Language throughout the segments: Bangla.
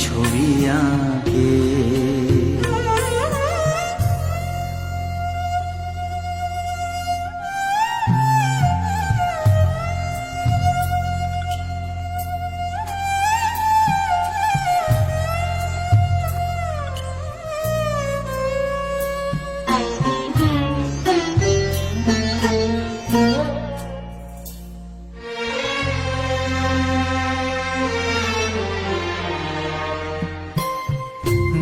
ছবি আঁকে।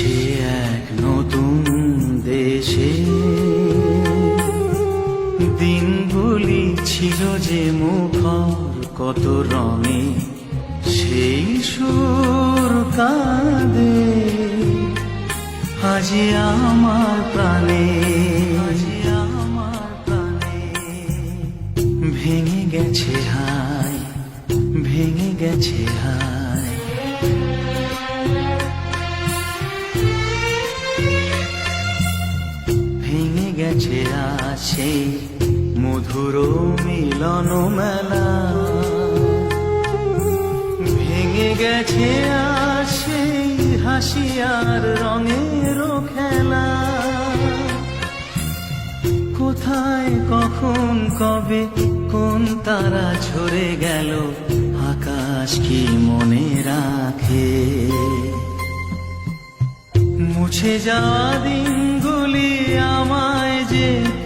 সে এক নতুন দেশে। দিনগুলি ছিল যে মুখর, কত রঙে সেই সুর কাঁদে। আজি আমার প্রাণে, আজি আমার প্রাণে। ভেঙে গেছে হাই ভেঙে গেছে হাই ভেঙে আছে মধুর মিলন মেলা। ভেঙে গেছে আর রঙের খেলা। কোথায়, কখন, কবে, কোন তারা ঝরে গেল, আকাশ কি মনে রাখে? মুছে যাওয়া দিনগুলি যে